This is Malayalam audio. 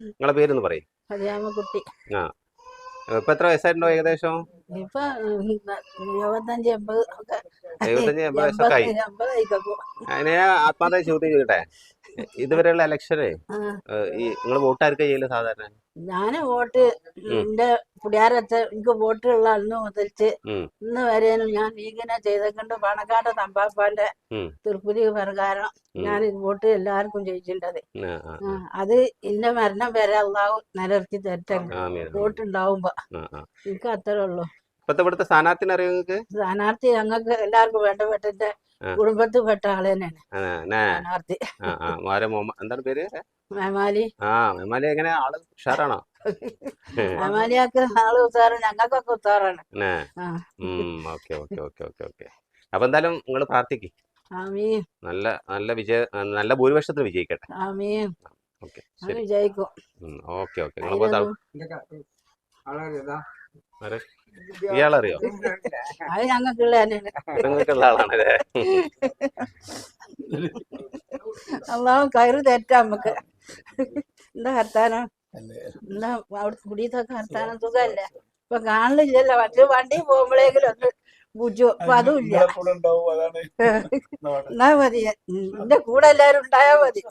നിങ്ങളെ പേരൊന്ന് പറയും. ആ. ഇപ്പൊ എത്ര വയസ്സായിട്ടുണ്ടോ ഏകദേശം? ഇപ്പൊ എഴുപത്തഞ്ച് എൺപത് ഒക്കെ. എഴുപത്തഞ്ച് എൺപത് വയസ്സൊക്കെ ആയി. അതിനെ ആത്മാർത്ഥ ചോദ്യം ചോദിക്കട്ടെ ഇതുവരെയുള്ള ഇലക്ഷനെ ഈ നിങ്ങൾ വോട്ട് ആർക്കാ ചെയ്യൽ സാധാരണ ഞാൻ വോട്ട് എന്റെ പുടിയാരത്തെ എനിക്ക് വോട്ടുള്ള അന്ന് മുതൽച്ച് ഉം. ഇന്ന് വരെയും ഞാൻ ലീഗിനെ ചെയ്തേക്കൊണ്ട് പണക്കാട്ട് തമ്പാപ്പാന്റെ തൃപ്പുതി പ്രകാരം. ഞാൻ വോട്ട് എല്ലാവർക്കും ആ, അത് എന്റെ മരണം വരെ അള്ളാഹു നിലർത്തി തരട്ടെ ആമീൻ. വോട്ട് ഉണ്ടാവുമ്പോ ആ, ആ. എനിക്ക് അത്രേ ഉള്ളൂ ഇപ്പത്തെ ഇവിടുത്തെ സ്ഥാനാർത്ഥിനെ അറിയോ നിങ്ങൾക്ക് സ്ഥാനാർത്ഥി ഞങ്ങൾക്ക് എല്ലാവർക്കും വേണ്ടപ്പെട്ട. കുടുംബത്തിൽ പെട്ട ആൾ തന്നെയാണ്. എന്താണ് പേര്? മേമാലി. ആ മെമാലി എങ്ങനെ? ആൾ ഉഷാറാണോ? മേമാലിയാക്ക് ആൾ ഉത്താറാണ് ഞങ്ങൾക്കൊക്കെ ഉത്താറാണ് okay okay okay okay okay. അപ്പൊ എന്തായാലും നിങ്ങൾ പ്രാർത്ഥിക്ക് ആമീൻ. നല്ല നല്ല വിജയ നല്ല ഭൂരിപക്ഷത്തിന് വിജയിക്കട്ടെ. ആമീൻ. ഓക്കെ വിജയിക്കും. Okay okay. നിങ്ങൾ ഇയാളറിയോ? അത് ഞങ്ങൾക്കുള്ള നിങ്ങൾക്കുള്ള ആളാണല്ലേ? അള്ളാഹു കയറ് തെറ്റാ നമുക്ക്. എന്താ ഹർത്താനം? എന്താ അവിടെ കുടിയത്തൊക്കെ ഹർത്താനം? സുഖമല്ലേ? ഇപ്പൊ കാണില്ലല്ലോ മറ്റു വണ്ടി പോകുമ്പോഴേക്കും ഒന്ന് ബുജു അപ്പൊ അതും ഇല്ല. കൂടെ ഉണ്ടാവും അതാണ്. എന്നാ മതി. എന്റെ കൂടെ എല്ലാരും ഉണ്ടായാ മതി.